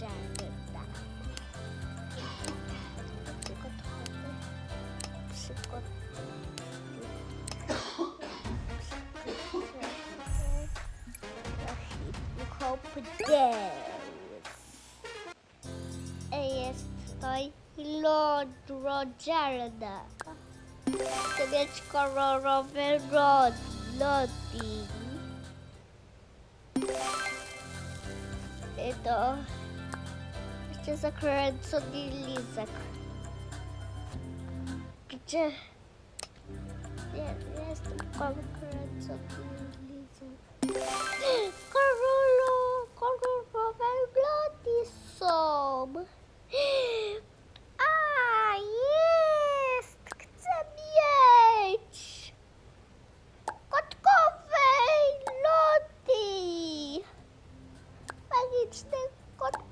Rogerda. Przygotowy. Przygotowy. Hop Dance. Jest tutaj Lord Rogerda. Chcę mieć kolorowy rod. I to jeszcze zakręcony lizak. Gdzie? Nie, jestem zakręcony lizak.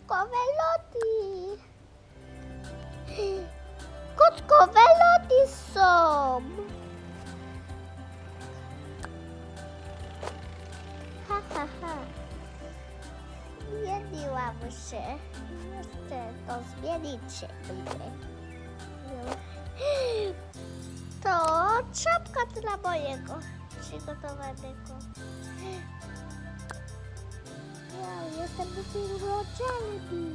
Kotkowe lody! Kotkowe lody są! Ha, ha, ha. Zmieniłam się. Jeszcze to zmienić. To czapka dla mojego przygotowanego. Jestem dopiero Jelly.